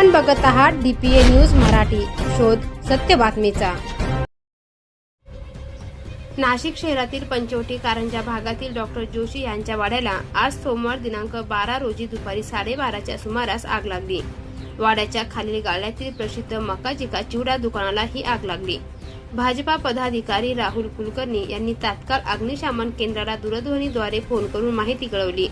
आपण बघत आहात डीपीए न्यूज मराठी. शोध सत्य बातमीचा. नाशिक शहरातील पंचवटी कारंजा भागातील डॉक्टर जोशी यांच्या वाड्याला आज सोमवार दिनांक बारा रोजी दुपारी साडेबाराच्या सुमारास आग लागली. वाड्याच्या खालील गाळ्यातील प्रसिद्ध मकाजिका चिवडा दुकानाला ही आग लागली. भाजपा पदाधिकारी राहुल कुलकर्णी यांनी तात्काळ अग्निशामन केंद्राला दूरध्वनीद्वारे फोन करून माहिती कळवली.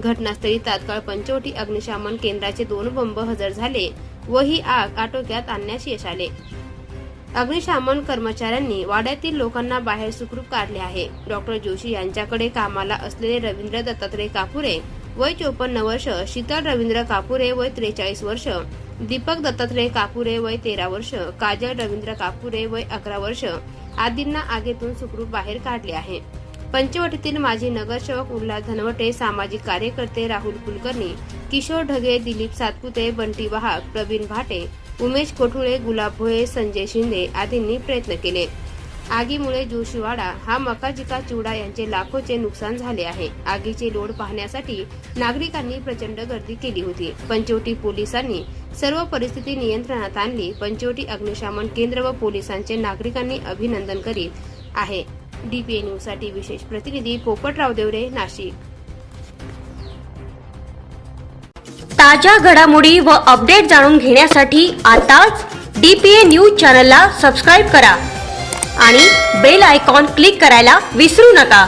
घटनास्थळी तात्काळ पंचवटी अग्निशमन केंद्राचे दोन बंब हजर झाले व ही आग आटोक्यात आणण्यास यश आले. अग्निशमन कर्मचाऱ्यांनी वाड्यातील लोकांना बाहेर सुखरूप काढले आहे. डॉक्टर जोशी यांच्याकडे कामाला असलेले रवींद्र दत्तात्रय कापुरे वय चोपन्न वर्ष शीतल रवींद्र कापुरे वय त्रेचाळीस वर्ष दीपक दत्तात्रय कापुरे वय तेरा वर्ष काजल रवींद्र कापुरे वय अकरा वर्ष आदींना आगीतून सुखरूप बाहेर काढले आहे. पंचवटीतील माजी नगरसेवक उल्हास धनवटे सामाजिक कार्यकर्ते राहुल कुलकर्णी किशोर ढगे दिलीप सातपुते बंटी वाहक प्रवीण भाटे उमेश कोठुळे गुलाब भोये संजय शिंदे आदींनी प्रयत्न केले. आगीमुळे जोशीवाडा हा मकाजिका चिवडा यांचे लाखोचे नुकसान झाले आहे. आगीचे लोड पाहण्यासाठी नागरिकांनी प्रचंड गर्दी केली होती. पंचवटी पोलिसांनी सर्व परिस्थिती नियंत्रणात आणली. पंचवटी अग्निशमन केंद्र व पोलिसांचे नागरिकांनी अभिनंदन करीत आहे. डीपीए न्यूजसाठी विशेष प्रतिनिधी पोपटराव देवरे नाशिक. ताज्या घडामोडी व अपडेट जाणून घेण्यासाठी आताच डीपीए न्यूज चॅनलला सबस्क्राईब करा आणि बेल आयकॉन क्लिक करायला विसरू नका.